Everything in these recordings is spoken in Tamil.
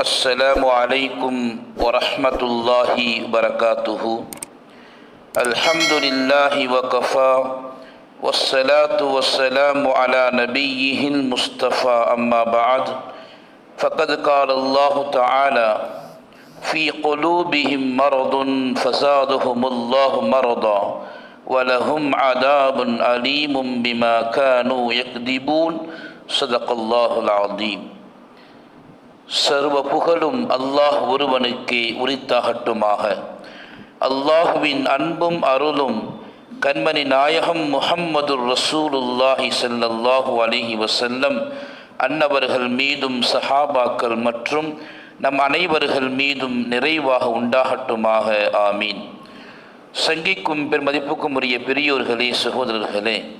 السلام عليكم ورحمة الله وبركاته. الحمد لله وكفى والصلاة والسلام على نبيه المصطفى أما بعد فقد قال الله تعالى في قلوبهم مرض فزادهم الله مرضا ولهم عذاب أليم بما كانوا يكذبون. صدق الله العظيم. சர்வ புகழும் அல்லாஹ் ஒருவனுக்கே உரித்தாகட்டுமாக. அல்லாஹுவின் அன்பும் அருளும் கண்மணி நாயகம் முஹம்மது ரசூலுல்லாஹி ஸல்லல்லாஹு அலிஹி வசல்லம் அன்னவர்கள் மீதும் சஹாபாக்கள் மற்றும் நம் அனைவர்கள் மீதும் நிறைவாக உண்டாகட்டுமாக. ஆமீன். சங்கிக்கும் பெருமதிப்புக்கும் உரிய பெரியோர்களே சகோதரர்களே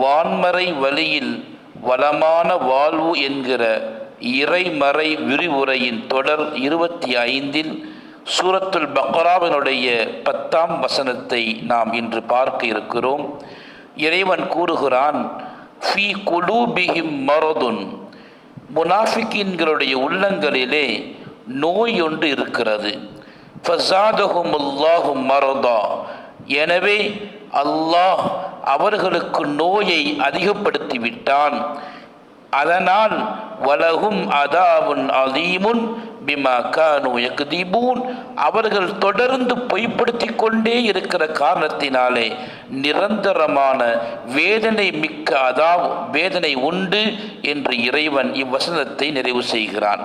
வான்மறை வழியில் வளமான வாழ்வு என்கிற இறைமறை விரிவுரையின் தொடர் இருபத்தி ஐந்தில் சூரத்துல் பக்ராவினுடைய பத்தாம் வசனத்தை நாம் இன்று பார்க்க இருக்கிறோம். இறைவன் கூறுகிறான் ஃபி குலூபிஹிம் மரதுன். முனாஃபிகின்களுடைய உள்ளங்களிலே நோய் ஒன்று இருக்கிறது. ஃபசாதஹுமுல்லாஹு மரதா. எனவே அல்லாஹ் அவர்களுக்கு நோயை அதிகப்படுத்தி விட்டான் அதனால் வலகும் அதாவுன் அதீமுன் பிமா கானு யக்திபூன். அவர்கள் தொடர்ந்து பொய்ப்படுத்தி கொண்டே இருக்கிற காரணத்தினாலே நிரந்தரமான வேதனை மிக்க அதாவ் வேதனை உண்டு என்று இறைவன் இவ்வசனத்தை நிறைவு செய்கிறான்.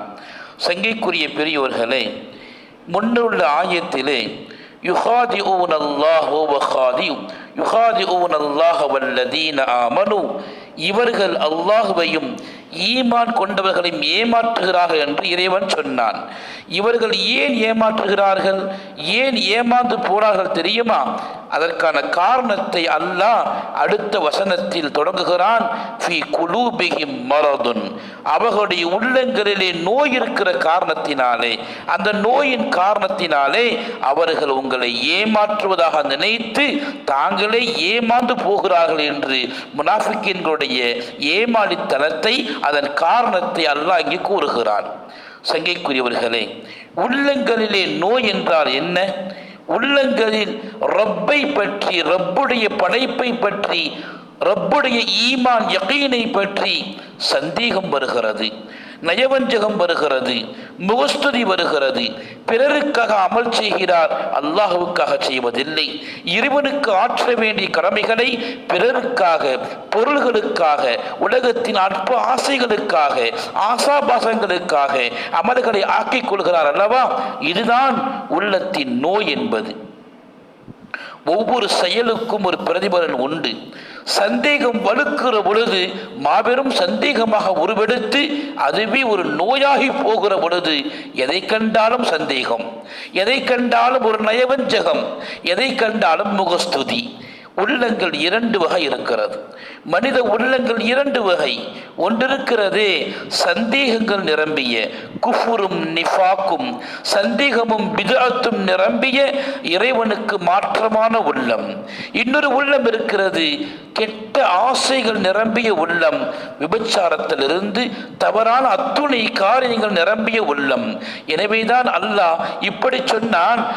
சங்கைக்குரிய பெரியோர்களே முன்னுள்ள ஆயத்திலே யுகாதி ஊன் அல்லாஹ் வஹாதி யுகாதி ஊன் அல்லாஹ் வல்லதீன ஆமனு. இவர்கள் அல்லாஹுவையும் ஈமான் கொண்டவர்களையும் ஏமாற்றுகிறார்கள் என்று இறைவன் சொன்னான். இவர்கள் ஏன் ஏமாற்றுகிறார்கள்? ஏன் ஏமாந்து போனார்கள் தெரியுமா? அதற்கான காரணத்தை அல்லாஹ் அடுத்த வசனத்தில் தொடங்குகிறான். மரதுன். அவர்களுடைய உள்ளங்களிலே நோய் இருக்கிற காரணத்தினாலே அந்த நோயின் காரணத்தினாலே அவர்கள் உங்களை ஏமாற்றுவதாக நினைத்து தாங்களே ஏமாந்து போகிறார்கள் என்று முனாஃபிக்கின்களுடைய ஏமாளித்தனத்தை அதன் காரணத்தை அல்லாஹ் இங்கே கூறுகிறான். சங்கைக்குரியவர்களே உள்ளங்களிலே நோய் என்றால் என்ன? உள்ளங்களில் ரப்பை பற்றி ரப்புடைய படைப்பை பற்றி ரப்புடைய ஈமான் யகீனை பற்றி சந்தேகம் வருகிறது. நயவஞ்சகம் வருகிறது முகஸ்துதி வருகிறது. பிறருக்காக அமல் செய்கிறார் அல்லாஹுவுக்காக செய்வதில்லை. இறைவனுக்கு ஆற்ற வேண்டிய கடமைகளை பிறருக்காக பொருள்களுக்காக உலகத்தின் அற்ப ஆசைகளுக்காக ஆசாபாசங்களுக்காக அமல்களை ஆக்கிக் கொள்கிறார் அல்லவா? இதுதான் உள்ளத்தின் நோய் என்பது. ஒவ்வொரு செயலுக்கும் ஒரு பிரதிபலன் உண்டு. சந்தேகம் வலுக்கிற பொழுது மாபெரும் சந்தேகமாக உருவெடுத்து அதுவே ஒரு நோயாகி போகிற பொழுது எதை கண்டாலும் சந்தேகம். எதை கண்டாலும் ஒரு நயவஞ்சகம். எதை கண்டாலும் முகஸ்துதி. உள்ளங்கள் இரண்டு வகை இருக்கிறது. மனித உள்ளங்கள் இரண்டு வகை. ஒன்றிருக்கிறது சந்தேகங்கள் நிரம்பிய குஃபுரும் நிஃபாக்கும். சந்தேகமும் பிதாத்தும் நிரம்பிய இறைவனுக்கு மாற்றமான உள்ளம். இன்னொரு உள்ளம் இருக்கிறது கெட்ட ஆசைகள் நிரம்பிய உள்ளம். விபச்சாரத்திலிருந்து தவறான அத்துணை காரியங்கள் நிரம்பிய உள்ளம். எனவேதான் அல்லாஹ் இப்படி சொன்னான்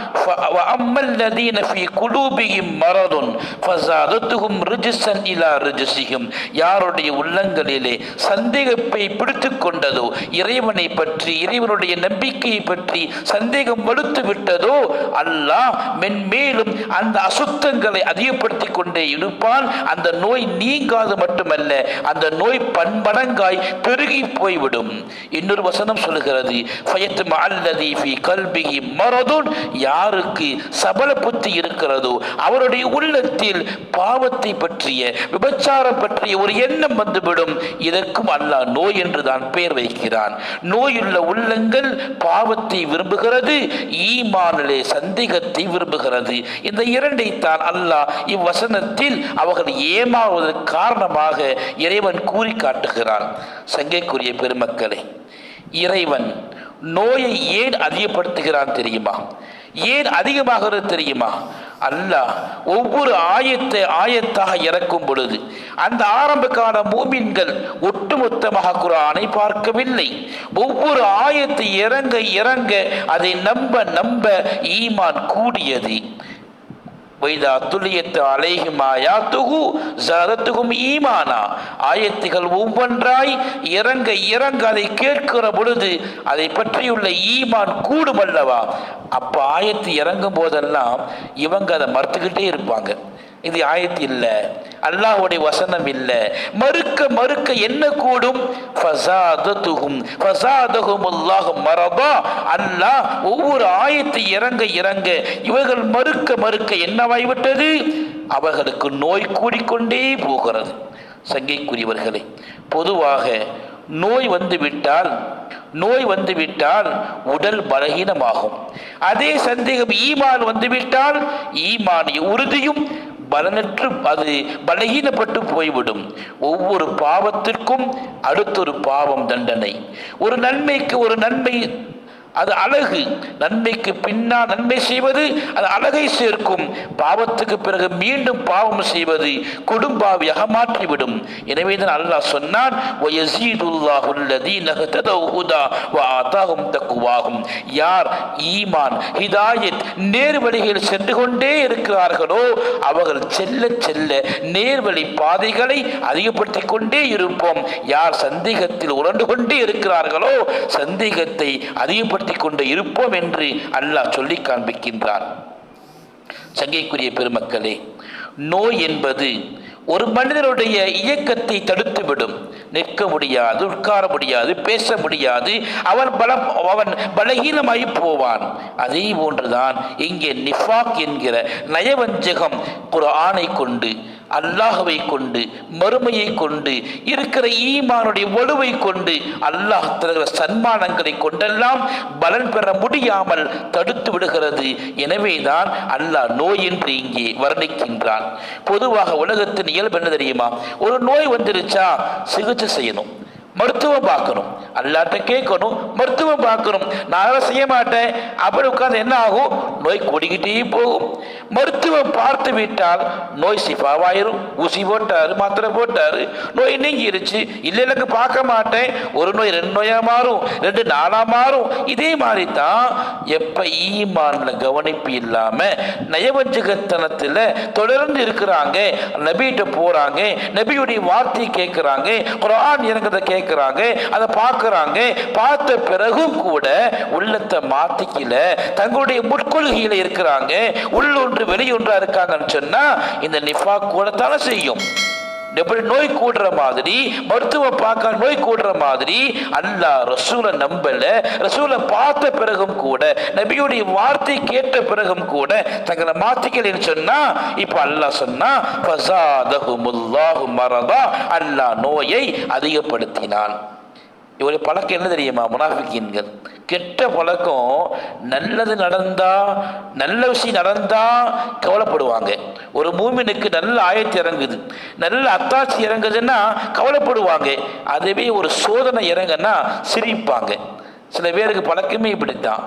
மரதுன் ஃபசாதத்துகும் ரிஜிசன் இலா ரிஜிசிகும் யாருடைய உள்ளங்களிலே சந்தேகப்பை பிடித்து கொண்டதோ இறைவனை பற்றி இறைவனுடைய நம்பிக்கையை பற்றி சந்தேகம் வலுத்து விட்டதோ அல்லாஹ் மென்மேலும் அந்த அசுத்தங்களை அதிகப்படுத்தி கொண்டே இருப்பான். அந்த நோய் நீங்காது மட்டுமல்ல அந்த நோய் பன்மடங்காய் பெருகி போய்விடும். இன்னொரு வசனம் சொல்லுகிறது ஃபயத்து அல்லதி ஃபி கல்பிகி மரதுன். யாருக்கு சபல புத்தி இருக்கிறதோ அவருடைய உள்ளத்தில் பாவத்தை பற்றிய விபச்சாரம் பற்றிய ஒரு எண்ணம் வந்துவிடும். இதற்கும் அல்லாஹ் நோய் என்று தான் பெயர் வைக்கிறான். நோயுள்ள உள்ளங்கள் பாவத்தை விரும்புகிறது ஈமானிலே சந்தேகத்தை விரும்புகிறது. இந்த இரண்டை தான் அல்லாஹ் இவ்வசனத்தில் அவர்கள் ஏமாறுவதற்கு காரணமாக இறைவன் கூறி காட்டுகிறான். சங்கைக்குரிய பெருமக்களே இறைவன் நோயை ஏன் அதிகப்படுத்துகிறான் தெரியுமா? ஏன் அதிகமாகிறது தெரியுமா? அல்லாஹ் ஒவ்வொரு ஆயத்தை ஆயத்தாக இறக்கும் பொழுது அந்த ஆரம்ப கால மூமின்கள் ஒட்டுமொத்தமாக குரானை பார்க்கவில்லை. ஒவ்வொரு ஆயத்தை இறங்க இறங்க அதை நம்ப நம்ப ஈமான் கூடியது. வைதா துல்லியத்து அலைஹிம் ஆயாத்துகு ஜாதத்துகும் ஈமானா ஆயத்துகள் ஒவ்வொன்றாய் இறங்க இறங்க அதை கேட்கிற பொழுது அதை பற்றியுள்ள ஈமான் கூடுமல்லவா அப்ப ஆயத்து இறங்கும் போதெல்லாம் இவங்க அதை மறுத்துக்கிட்டே இருப்பாங்க. இது ஆயத்து இல்லை. அல்லாஹ்வுடைய வசனம் இல்லை. மறுக்க மறுக்க என்ன கூடும்? ஃபஸாதத்துஹும் ஃபஸாதஹும் அல்லாஹ் மரதா அல்லாஹ் ஒவ்வொரு ஆயத்தை இறங்க இறங்க. இவர்கள் மறுக்க மறுக்க என்னவாய்விட்டது? அவர்களுக்கு நோய் கூடிக்கொண்டே போகிறது. சங்கைக்குரியவர்களே பொதுவாக நோய் வந்துவிட்டால் நோய் வந்துவிட்டால் உடல் பலகீனமாகும். அதே சந்தேகம் ஈமான் வந்துவிட்டால் ஈமான் உறுதியும் பலனற்று அது பலகீனப்பட்டு போய்விடும். ஒவ்வொரு பாவத்திற்கும் அடுத்தொரு பாவம் தண்டனை. ஒரு நன்மைக்கு ஒரு நன்மை அது அழகு. நன்மைக்கு பின்னால் நன்மை செய்வது அது அழகை சேர்க்கும். பாவத்துக்கு பிறகு மீண்டும் பாவம் செய்வது கொடும்பாவியாக மாற்றிவிடும். எனவே தான் அல்லாஹ் சொன்னான் தக்குவாகும் யார் ஈமான் ஹிதாயத் நேர் வழிகளில் சென்று கொண்டே இருக்கிறார்களோ அவர்கள் செல்ல செல்ல நேர்வழி பாதைகளை அதிகப்படுத்திக் கொண்டே இருப்போம். யார் சந்தேகத்தில் உரண்டு கொண்டே இருக்கிறார்களோ சந்தேகத்தை பயன்படுத்தி கொண்டு இருப்போம் என்று அல்லாஹ் சொல்லி காண்பிக்கின்றான். சங்கைக்குரிய பெருமக்களே நோய் என்பது ஒரு மனிதனுடைய இயக்கத்தை தடுத்துவிடும். நிற்க முடியாது உட்கார முடியாது பேச முடியாது அவன் பலம் அவன் பலகீனமாகி போவான். அதே போன்றுதான் இங்கே நிஃபாக் என்கிற நயவஞ்சகம் ஒரு ஆணை கொண்டு அல்லாஹவை கொண்டு மறுமையை கொண்டு இருக்கிற ஈமானுடைய வலுவை கொண்டு அல்லாஹ் தருகிற சன்மானங்களை கொண்டெல்லாம் பலன் பெற முடியாமல் தடுத்து விடுகிறது. எனவேதான் அல்லாஹ் நோய் என்று இங்கே வர்ணிக்கின்றான். பொதுவாக உலகத்தின் இயல்பு என்ன தெரியுமா? ஒரு நோய் வந்துருச்சா சிகிச்சை செய்யணும். மருத்துவம் பார்க்கணும். அல்லாட்ட கேட்கணும் மருத்துவம் பார்க்கணும். நான் அதை செய்ய மாட்டேன். அப்படி உட்காந்து என்ன ஆகும்? நோய் கூடிக்கிட்டே போகும். மருத்துவம் பார்த்து விட்டால் நோய் சிஃபாவாயிரும் ஊசி போட்டாரு மாத்திரை போட்டாரு நோய் நீங்கிருச்சு. இல்லை எனக்கு பார்க்க மாட்டேன். ஒரு நோய் ரெண்டு நோயாக மாறும் ரெண்டு நாளாக மாறும். இதே மாதிரி தான் எப்போ ஈமான்ல கவனிப்பு இல்லாமல் நயவஞ்சகத்தனத்தில் தொடர்ந்து இருக்கிறாங்க நபிகிட்ட போகிறாங்க நபியுடைய வார்த்தையை கேட்குறாங்க குரான் இறங்குறத கேட்கிறாங்க அதை பார்க்கறாங்க. பார்த்த பிறகும் கூட உள்ளத்தை மாத்திக்கல. தங்களுடைய முற்கொள்கையில இருக்கிறாங்க. உள்ளொன்று வெளியொன்றா இருக்காங்கன்னு சொன்னா இந்த நிஃபா கூட தானே செய்யும். எப்படி நோய் கூடுற மாதிரி மருத்துவ பார்க்க நோய் கூடுற மாதிரி அல்லாஹ் ரசூலை நம்பல. ரசூலை பார்த்த பிறகும் கூட நபியுடைய வார்த்தை கேட்ட பிறகும் கூட தங்களை மாத்திக்கலன்னு சொன்னா இப்ப அல்லாஹ் சொன்னா மரதா. அல்லாஹ் நோயை அதிகப்படுத்தினான். இவருடைய பழக்கம் என்ன தெரியுமா? முனாஃபிக்கின்கள். கெட்ட பழக்கம் நல்லது நடந்தா நல்ல விஷயம் நடந்தா கவலைப்படுவாங்க. ஒரு மூமினுக்கு நல்ல ஆயத்து இறங்குது. நல்ல அத்தாட்சி இறங்குதுன்னா கவலைப்படுவாங்க. அதுவே ஒரு சோதனை இறங்குன்னா சிரிப்பாங்க. சில பேருக்கு பழக்கமே இப்படித்தான்.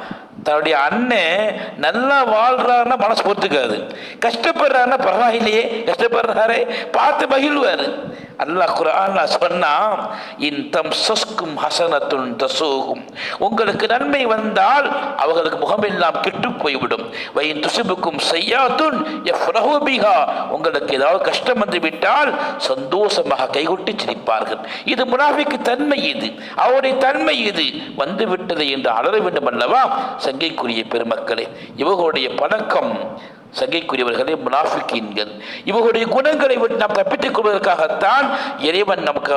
தன்னுடைய அண்ணன் நல்லா வாழ்றாருன்னா மனசு பொறுத்துக்காது. கஷ்டப்படுறாருன்னா பரவாயில்லையே கஷ்டப்படுறாரே பார்த்து மகிழ்வார். அல்லாஹ் குரான் சொன்னா இன் தம் சஸ்கும் ஹசனத்துன் தசோகும். உங்களுக்கு நன்மை வந்தால் அவர்களுக்கு முகமெல்லாம் கெட்டு போய்விடும். வயின் துசுபுக்கும் செய்யாத்துன் எஃப்ரஹோபிகா உங்களுக்கு ஏதாவது கஷ்டம் வந்து விட்டால் சந்தோஷமாக கைகொட்டி சிரிப்பார்கள். இது முனாஃபிக்கு தன்மை இது. அவருடைய தன்மை இது. வந்து விட்டது என்று அலற வேண்டும் அல்லவா? சங்கைக்குரிய பெருமக்களே இவர்களுடைய பழக்கம் சங்கைக்குரியவர்களே முனாஃபிக்கீன்கள். இவர்களுடைய குணங்களை விட்டு நாம் தப்பித்துக் கொள்வதற்காகத்தான் இறைவன் நமக்கு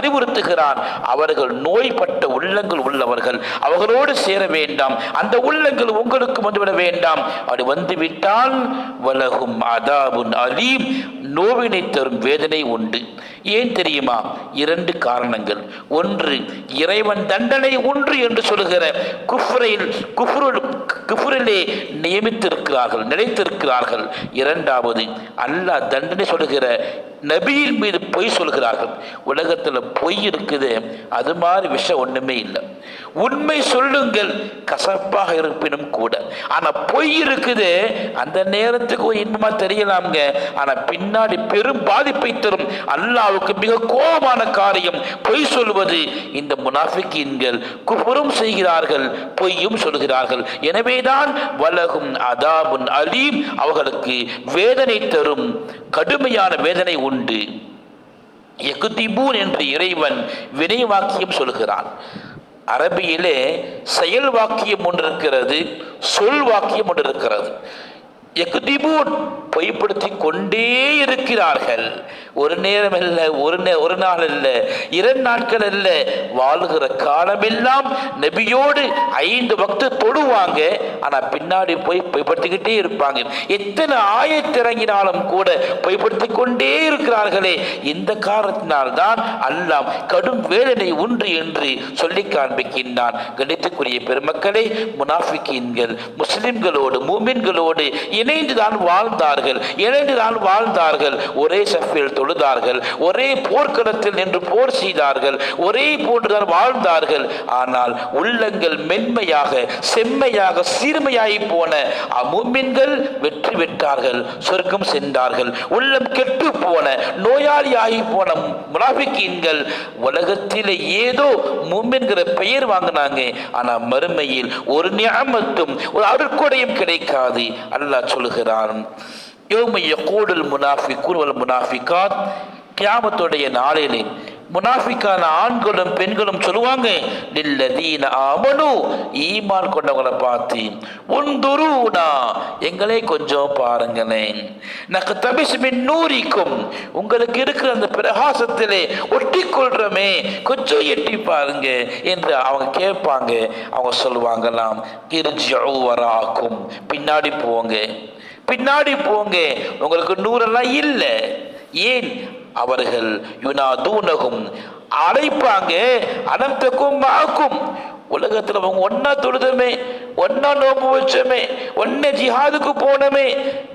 அறிவுறுத்துகிறான். அவர்கள் நோய்பட்ட உள்ளங்கள் உள்ளவர்கள். அவர்களோடு சேர வேண்டாம். அந்த உள்ளங்கள் உங்களுக்கு வந்துவிட வேண்டாம். அப்படி வந்துவிட்டால் வலகும் அதாபுன் அலீம். நோவினை தரும் வேதனை உண்டு. ஏன் தெரியுமா? இரண்டு காரணங்கள். ஒன்று இறைவன் தண்டனை ஒன்று என்று சொல்லுகிற குஃப்ரையில் குஃப்ருள் குஃபுரிலே நியமித்திருக்கிறார்கள் நிலைத்திருக்கிறார்கள். இரண்டாவது அல்லாஹ் தண்டனை சொல்லுகிற நபியின் மீது பொய் சொல்கிறார்கள். உலகத்தில் பொய் இருக்குது அது மாதிரி விஷயம் ஒன்றுமே இல்லை. உண்மை சொல்லுங்கள். கசப்பாக இருப்பினும் கூட. ஆனால் பொய் இருக்குது. அந்த நேரத்துக்கு ஒரு இன்பமா தெரியலாம்ங்க. ஆனால் பின்னாடி பெரும் பாதிப்பை தரும். அல்லாவுக்கு மிக கோபமான காரியம். பொய் சொல்வது. இந்த முனாஃபிக்கீன்கள் குபுரும் செய்கிறார்கள். பொய்யும் சொல்கிறார்கள். எனவேதான் வலகும் அதாபுன் அலீம். அவர்களுக்கு வேதனை தரும். கடுமையான வேதனை உண்டு. எகுதிபூன் என்று இறைவன் வினைவாக்கியம் சொல்கிறான். அரபியிலே செயல் வாக்கியம் ஒன்று இருக்கிறது சொல் வாக்கியம் ஒன்று இருக்கிறது. எக்திபூன் பொய்ப்படுத்தி கொண்டே இருக்கிறார்கள். ஒரு நேரம் அல்ல ஒரு நே ஒரு நாள் அல்ல இரண்டு நாட்கள் அல்ல வாழுகிற காலமெல்லாம் நபியோடு ஐந்து பக்து தொடுவாங்க ஆனா பின்னாடி போய் பொய்ப்படுத்திக்கிட்டே இருப்பாங்க. எத்தனை ஆயத்திறங்கினாலும் கூட பொய்ப்படுத்தி கொண்டே இருக்கிறார்களே. இந்த காரணத்தினால்தான் அல்லாம் கடும் வேதனை உண்டு என்று சொல்லி காண்பிக்கின்றான். கணித்துக்குரிய பெருமக்களை முனாஃபிக்கீன்கள் முஸ்லிம்களோடு மூமின்களோடு இணைந்துதான் வாழ்ந்தார்கள் இணைந்துதான் வாழ்ந்தார்கள். ஒரே சஃபில் தொழுதார்கள் ஒரே போர்க்களத்தில் நின்று போர் செய்தார்கள் ஒரே போன்றுதான் வாழ்ந்தார்கள். ஆனால் உள்ளங்கள் மென்மையாக செம்மையாக சீர்மையாகி போன அமுமின்கள் வெற்றி பெற்றார்கள் சொர்க்கம் சென்றார்கள். உள்ளம் கெட்டு போன நோயாளியாகி போன முனாபிக்கீன்கள் உலகத்தில் ஏதோ மும்மென்கிற பெயர் வாங்கினாங்க. ஆனால் மறுமையில் ஒரு ஞாபகத்தும் ஒரு அருட்கொடையும் கிடைக்காது. அல்லாஹ் சொல்கிறான் யோமைய கூடல் முனாஃபிக்குன் வல் முனாஃபிகாத் கியாமத்துடைய நாளிலே முனாஃபிக்கான ஆண்களும் பெண்களும் சொல்லுவாங்க நில்லதீன ஆமனு ஈமான் கொண்டவங்களை பார்த்து உந்துருனா எங்களை கொஞ்சம் பாருங்களேன். நக்கு தபிசுமின் நூறிக்கும் உங்களுக்கு இருக்கிற அந்த பிரகாசத்திலே ஒட்டி கொள்றமே கொஞ்சம் எட்டி பாருங்க என்று அவங்க கேட்பாங்க. அவங்க சொல்லுவாங்களாம் கிருஜியு பின்னாடி போங்க. பின்னாடி போங்க. உங்களுக்கு நூறெல்லாம் இல்லை. ஏன்? அவர்கள் யுனாதூனகும் அழைப்பாங்க அனந்தக்கும் மாக்கும். உலகத்தில் அவங்க ஒன்னா தொழுதமே ஒன்னா நோம்பு வச்சோமே ஒன்னே ஜிஹாதுக்கு போனமே.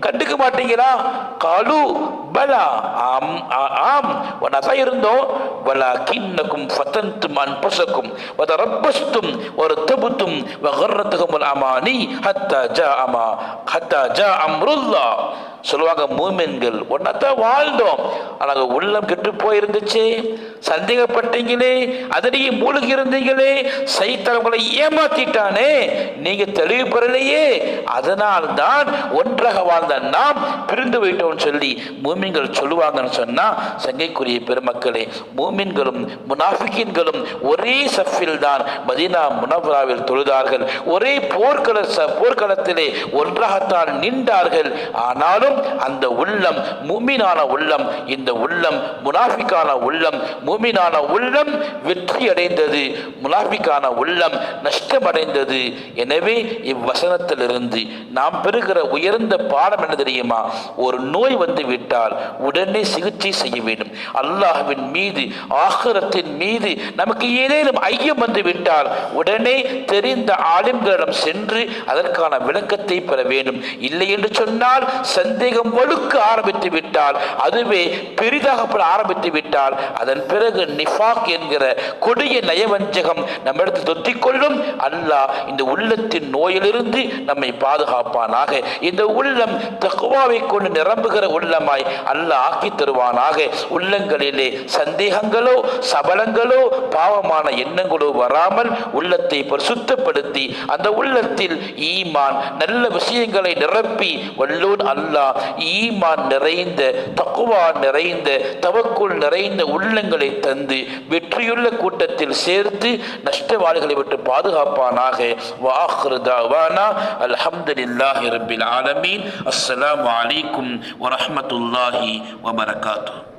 கண்டுக்க மாட்டீங்களா? காலு பலா ஆம் ஆ- ஆம் ஒன்னா இருந்தோம் வலா கிண்ணக்கும் ஃபதந்தும் அன்பசக்கும் வத ரப்பஸ்தும் ஒரு தபுத்தும் வகர்ரத்துக்கும் அமானி ஹத்தா ஜா அமா ஹத்தா ஜா அம்ருல்லா சொல்லுவாங்க மூமென்கள். ஒன்னத்தான் வாழ்ந்தோம். ஆனால் உள்ளம் கெட்டு போயிருந்துச்சு. சந்தேகப்பட்டீங்களே. அதிலேயே மூழ்கி இருந்தீங்களே. சைத்தரங்களை ஏமாத்திட்டானே. நீங்க தெளிவு பெறலையே. அதனால் தான் ஒன்றாக வாழ்ந்த நாம் பிரிந்து விட்டோம்னு சொல்லி மூமின்கள் சொல்லுவாங்கன்னு சொன்னா சங்கைக்குரிய பெருமக்களே மூமின்களும் முனாஃபிக்கின்களும் ஒரே சஃபில் தான் மதீனா முனவராவில் தொழுதார்கள். ஒரே போர்க்கள போர்க்களத்திலே ஒன்றாகத்தான் நின்றார்கள். ஆனாலும் அந்த உள்ளம் மூமினான உள்ளம் இந்த உள்ளம் முனாஃபிக்கான உள்ளம் மூமினான உள்ளம் வெற்றி அடைந்தது முனாஃபிக்கான உள்ளம் நஷ்டமடைந்தது. எனவே இவ்வசனத்திலிருந்து நாம் பெறுகிற உயர்ந்த பாடம் என்ன தெரியுமா? ஒரு நோய் வந்து விட்டால் உடனே சிகிச்சை செய்ய வேண்டும். அல்லாஹுவின் மீது ஆகரத்தின் மீது நமக்கு ஏதேனும் ஐயம் வந்து விட்டால் உடனே தெரிந்த ஆளும்களிடம் சென்று அதற்கான விளக்கத்தை பெற வேண்டும். இல்லை என்று சொன்னால் சந்தேகம் வலுக்க ஆரம்பித்து விட்டால் அதுவே பெரிதாக ஆரம்பித்து விட்டால் அதன் பிறகு நிஃபாக் என்கிற கொடிய நயவஞ்சகம் நம்மிடத்தில் தொத்திக்கொள்ளும். அல்லாஹ் இந்த உள்ளத்தின் நோயிலிருந்து நம்மை பாதுகாப்பானாக. இந்த உள்ளம் தக்குவாவை கொண்டு நிரம்புகிற உள்ளமாய் அல்லாஹ் ஆக்கி தருவானாக. உள்ளங்களிலே சந்தேகங்களோ சபலங்களோ பாவமான எண்ணங்களோ வராமல் உள்ளத்தை பரிசுத்தப்படுத்தி அந்த உள்ளத்தில் ஈமான் நல்ல விஷயங்களை நிரப்பி வல்லூர் அல்லாஹ் ஈமான் நிறைந்த தக்குவா நிறைந்த தவக்குள் நிறைந்த உள்ளங்களை தந்து வெற்றியுள்ள கூட்டத்தில் சேர்த்து நஷ்டவாளிகளை விட்டு பாதுகாப்பானாக. வாஹ்ருதாவானா தாவானா. அல்ஹம்துலில்லாஹி ஆலமீன். அஸ்லாம் வலைக்கும் அலைக்கும் warahmatullahi wabarakatuh.